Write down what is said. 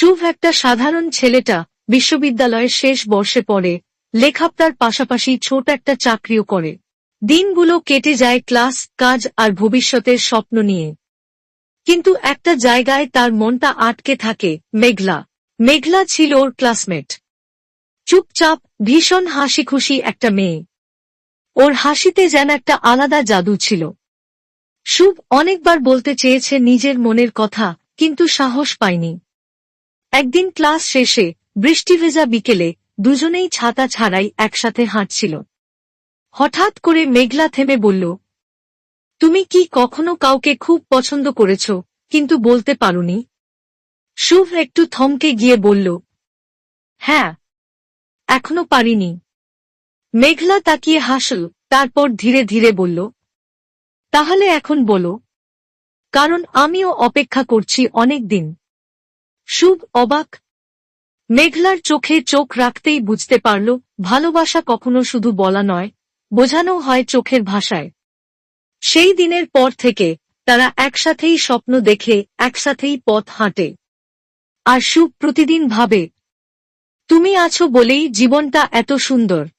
শুভ একটা সাধারণ ছেলেটা বিশ্ববিদ্যালয়ের শেষ বর্ষে পড়ে, লেখাপড়ার পাশাপাশি ছোট একটা চাকরিও করে। দিনগুলো কেটে যায় ক্লাস, কাজ আর ভবিষ্যতের স্বপ্ন নিয়ে। কিন্তু একটা জায়গায় তার মনটা আটকে থাকে, মেঘলা। মেঘলা ছিল ওর ক্লাসমেট। চুপচাপ, ভীষণ হাসি খুশি একটা মেয়ে। ওর হাসিতে যেন একটা আলাদা জাদু ছিল। শুভ অনেকবার বলতে চেয়েছে নিজের মনের কথা, কিন্তু সাহস পায়নি। একদিন ক্লাস শেষে বৃষ্টিভেজা বিকেলে, দুজনেই ছাতা ছাড়াই একসাথে হাঁটছিল। হঠাৎ করে মেঘলা থেমে বলল, তুমি কি কখনো কাউকে খুব পছন্দ করেছ, কিন্তু বলতে পারোনি? শুভ একটু থমকে গিয়ে বলল হ্যাঁ এখনও পারিনি। মেঘলা তাকিয়ে হাসল, তারপর ধীরে ধীরে বলল, তাহলে এখন বলো, কারণ আমিও অপেক্ষা করছি অনেক দিন। শুভ অবাক। মেঘলার চোখে চোখ রাখতেই বুঝতে পারল, ভালোবাসা কখনো শুধু বলা নয়, বোঝানো হয় চোখের ভাষায়। সেই দিনের পর থেকে, তারা একসাথেই স্বপ্ন দেখে, একসাথেই পথ হাঁটে। আর সুখ প্রতিদিন ভাবে, তুমি আছো বলেই জীবনটা এত সুন্দর।